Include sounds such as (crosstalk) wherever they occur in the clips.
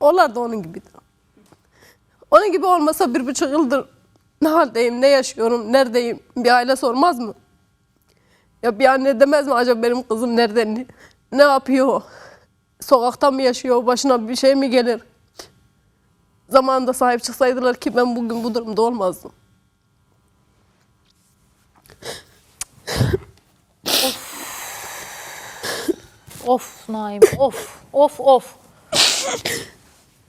Onlar da onun gibidir. Onun gibi olmasa bir buçuk yıldır ne haldeyim, ne yaşıyorum, neredeyim bir aile sormaz mı? Ya bir anne demez mi acaba benim kızım nerede, ne, ne yapıyor? Sokakta mı yaşıyor, başına bir şey mi gelir? Zamanında sahip çıksaydılar ki ben bugün bu durumda olmazdım. Of Naim of of of.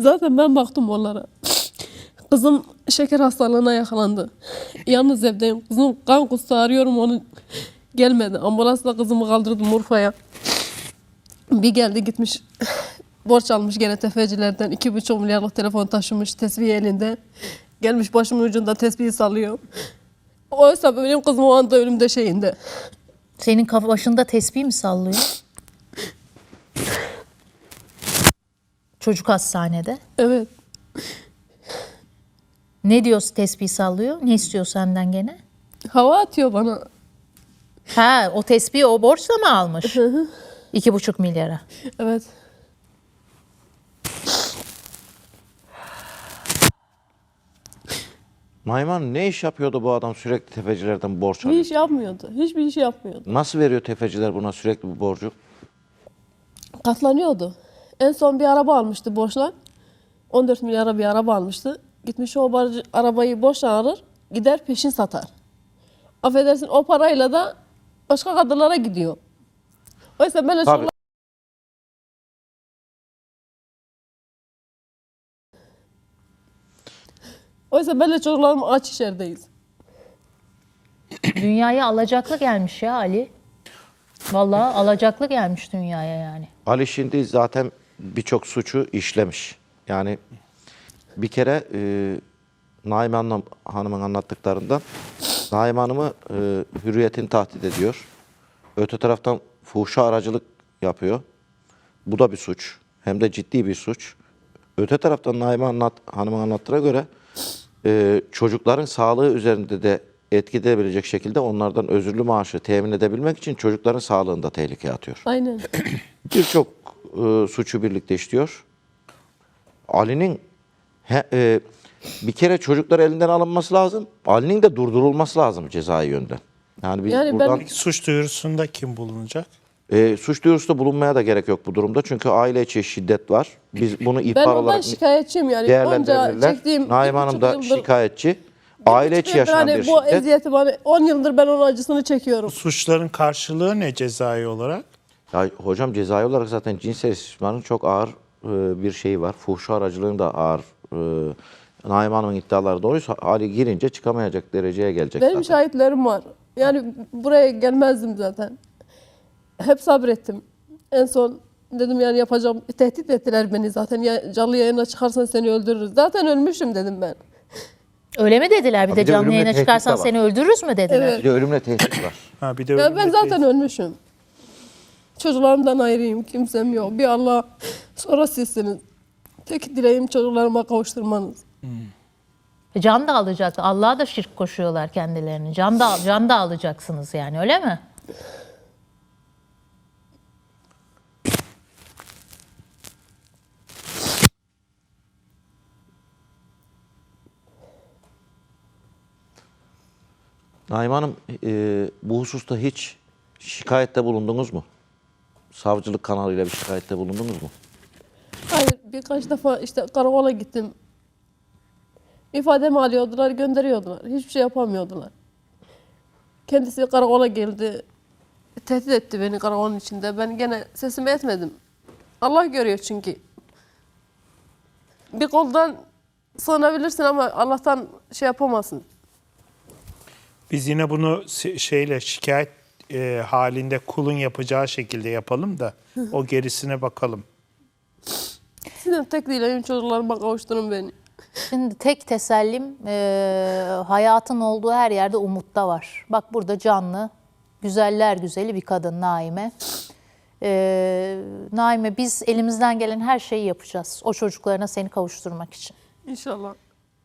Zaten ben baktım onlara. Kızım şeker hastalığına yakalandı. Yalnız evdeyim. Kızım kan kustu arıyorum onu gelmedi. Ambulansla kızımı kaldırdım Urfa'ya. Bir geldi gitmiş borç almış gene tefecilerden. iki buçuk milyarlık telefon taşımış tesbih elinde. Gelmiş başımın ucunda tesbihi sallıyor. Oysa benim kızım o anda ölümde şeyinde. Senin kafa başında tesbih mi sallıyor? Çocuk hastanede. Evet. Ne diyor tesbih sallıyor? Ne istiyor senden gene? Hava atıyor bana. Ha o tespihi o borçla mı almış? İki buçuk milyara. Evet. Nayman ne iş yapıyordu bu adam sürekli tefecilerden borç Bir alıyor? iş yapmıyordu. Hiçbir iş yapmıyordu. Nasıl veriyor tefeciler buna sürekli bu borcu? katlanıyordu. En son bir araba almıştı borçla. 14 milyara bir araba almıştı. Gitmiş o barcı, arabayı borçla alır, gider peşin satar. Affedersin o parayla da başka kadınlara gidiyor. Oysa böyle Tabii. Oysa böyle çocuklarım aç içerideyiz. Dünyaya alacaklı gelmiş ya Ali. Vallahi alacaklı gelmiş dünyaya yani. Ali şimdi zaten birçok suçu işlemiş. Yani bir kere e, Naime Hanım, Hanım'ın anlattıklarından Naime Hanım'ı e, hürriyetini tahdit ediyor. Öte taraftan fuhşa aracılık yapıyor. Bu da bir suç. Hem de ciddi bir suç. Öte taraftan Naime anlat, Hanım'ın anlattığı göre e, çocukların sağlığı üzerinde de etki edebilecek şekilde onlardan özürlü maaşı temin edebilmek için çocukların sağlığını da tehlikeye atıyor Aynen. birçok e, suçu birlikte işliyor. Ali'nin he- e, bir kere çocuklar elinden alınması lazım. Ali'nin de durdurulması lazım cezai yönden. Yani biz Yani ben- buradan Peki suç duyurusunda kim bulunacak? e, suç duyurusunda bulunmaya da gerek yok bu durumda. Çünkü aile içi şiddet var. Biz bunu Ben ihbar ondan olarak şikayetçiyim yani. Onca değerlendirebilirler. çektiğim Naim bir Hanım da yıldır- şikayetçi. Aile içi yaşanan hani bir bu şiddet. eziyeti bana 10 yıldır ben onun acısını çekiyorum. Suçların karşılığı ne cezai olarak? Ya hocam cezai olarak zaten cinsel istismarın çok ağır e, bir şeyi var. Fuhşu aracılığın da ağır. E, Naim Hanım'ın iddiaları doğruysa Ali girince çıkamayacak dereceye gelecek Benim zaten. şahitlerim var. Yani buraya gelmezdim zaten. Hep sabrettim. En son dedim yani yapacağım. Tehdit ettiler beni zaten. Ya canlı yayına çıkarsan seni öldürürüz. Zaten ölmüşüm dedim ben. Öyle mi dediler? Bir de bir de canlı ölümle yayına tehdit çıkarsan var. seni öldürürüz mü dediler? Evet. Bir de ölümle tehdit var. Ha bir de Ya ben zaten ölmüşüm. Çocuklarımdan ayrıyım. Kimsem yok. Bir Allah sonra sizsiniz. Tek dileğim çocuklarıma kavuşturmanız. E, Can da alacak. Allah'a da şirk koşuyorlar kendilerini. Can da can da alacaksınız yani öyle mi? Naim Hanım e, bu hususta hiç şikayette bulundunuz mu? Savcılık kanalıyla bir şikayette bulundunuz mu? Hayır birkaç defa işte karakola gittim. İfademi alıyordular, gönderiyordular. Hiçbir şey yapamıyordular. Kendisi karakola geldi. Tehdit etti beni karakolun içinde. Ben gene sesimi etmedim. Allah görüyor çünkü. Bir koldan sığınabilirsin ama Allah'tan şey yapamazsın. Biz yine bunu şeyle şikayet e, halinde kulun yapacağı şekilde yapalım da o gerisine bakalım. Sizin tek dileğim çocuklarıma kavuşturun beni. Şimdi tek tesellim e, hayatın olduğu her yerde umutta var. Bak burada canlı, güzeller güzeli bir kadın Naime. E, Naime biz elimizden gelen her şeyi yapacağız. O çocuklarına seni kavuşturmak için. İnşallah.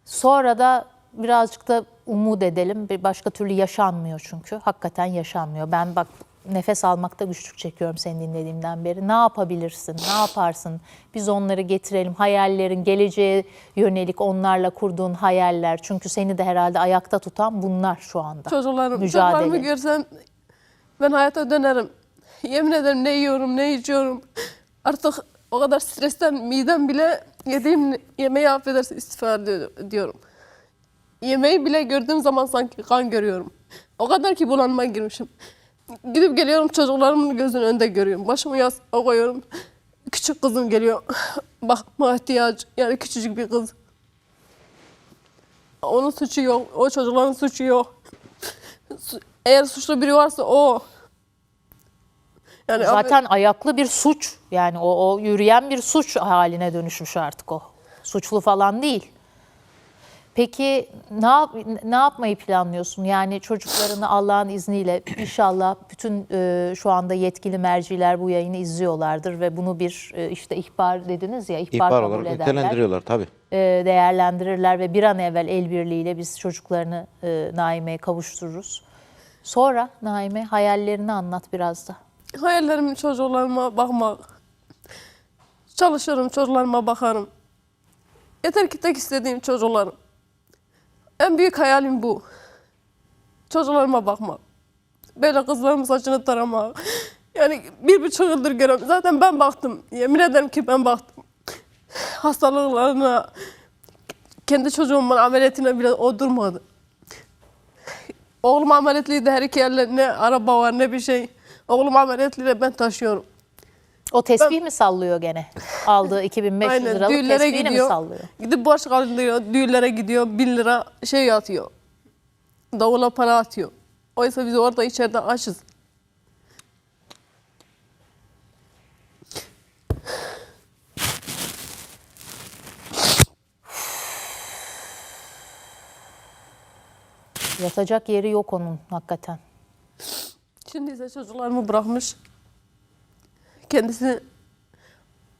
Sonra da birazcık da umut edelim. Bir başka türlü yaşanmıyor çünkü. Hakikaten yaşanmıyor. Ben bak nefes almakta güçlük çekiyorum seni dinlediğimden beri. Ne yapabilirsin? Ne yaparsın? Biz onları getirelim. Hayallerin, geleceğe yönelik onlarla kurduğun hayaller. Çünkü seni de herhalde ayakta tutan bunlar şu anda. Çocuklarım, Mücadele. çocuklarımı görsem ben hayata dönerim. Yemin ederim ne yiyorum, ne içiyorum. Artık o kadar stresten midem bile yediğim yemeği affedersin istiğfar ediyor- diyorum. Yemeği bile gördüğüm zaman sanki kan görüyorum. O kadar ki bulanma girmişim. Gidip geliyorum çocuklarımın gözünün önünde görüyorum. Başımı yastığa koyuyorum. Küçük kızım geliyor. (laughs) Bakma ihtiyaç. Yani küçücük bir kız. Onun suçu yok. O çocukların suçu yok. Eğer suçlu biri varsa o. Yani Zaten ayaklı bir suç. Yani o, o yürüyen bir suç haline dönüşmüş artık o. Suçlu falan değil. Peki ne yap, ne yapmayı planlıyorsun? Yani çocuklarını Allah'ın izniyle (clears throat) inşallah bütün e, şu anda yetkili merciler bu yayını izliyorlardır ve bunu bir e, işte ihbar dediniz ya ihbar, İhbar kabul olarak ederler. nitelendiriyorlar tabii. E, değerlendirirler ve bir an evvel el birliğiyle biz çocuklarını e, Naime'ye kavuştururuz. Sonra Naime hayallerini anlat biraz da. hayallerim çocuklarıma bakmak. Çalışırım, çocuklarıma bakarım. Yeter ki tek istediğim çocuklarım. En büyük hayalim bu. Çocuklarıma bakmak. Böyle kızlarımın saçını taramak. Yani bir buçuk yıldır görüyorum. Zaten ben baktım. Yemin ederim ki ben baktım. Hastalıklarına, kendi çocuğumun ameliyatına bile o durmadı. Oğlum ameliyatlıydı her iki yerle ne araba var ne bir şey. Oğlum ameliyatlıydı ben taşıyorum. O tesbih mi sallıyor gene? Aldığı (laughs) 2500 Aynen liralık düğünlere tesbihini mi gidiyor. sallıyor? Gidip borç kaldırıyor. Düğünlere gidiyor. Bin lira şey atıyor. Davula para atıyor. Oysa biz orada içeride açız. Yatacak yeri yok onun hakikaten. Şimdi ise çocuklarımı bırakmış. Kendisi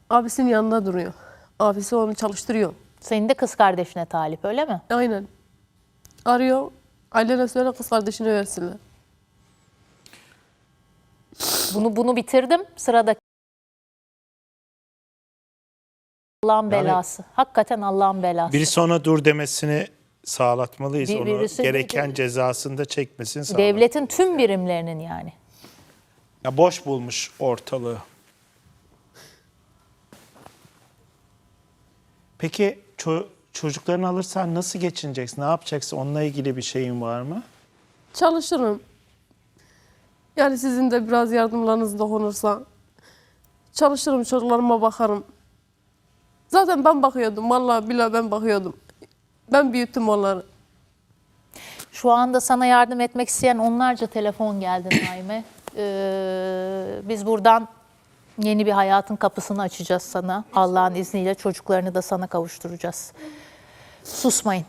abisinin yanında duruyor. Abisi onu çalıştırıyor. Senin de kız kardeşine talip öyle mi? Aynen. Arıyor. Ailene söyle kız kardeşine versinler. Bunu bunu bitirdim. Sıradaki Allah'ın belası. Hakikaten Allah'ın belası. Birisi ona dur demesini sağlatmalıyız. Bir- Onu birisi- gereken cezasını da çekmesini sağlamalıyız. Devletin tüm birimlerinin yani. Ya boş bulmuş ortalığı. Peki ço- çocuklarını alırsan nasıl geçineceksin? Ne yapacaksın? Onunla ilgili bir şeyin var mı? Çalışırım. Yani sizin de biraz yardımlarınız dokunursa. Çalışırım, çocuklarıma bakarım. Zaten ben bakıyordum. Vallahi billahi ben bakıyordum. Ben büyüttüm onları. Şu anda sana yardım etmek isteyen onlarca telefon geldi Naime. Ee, biz buradan yeni bir hayatın kapısını açacağız sana. Allah'ın izniyle çocuklarını da sana kavuşturacağız. Susmayın.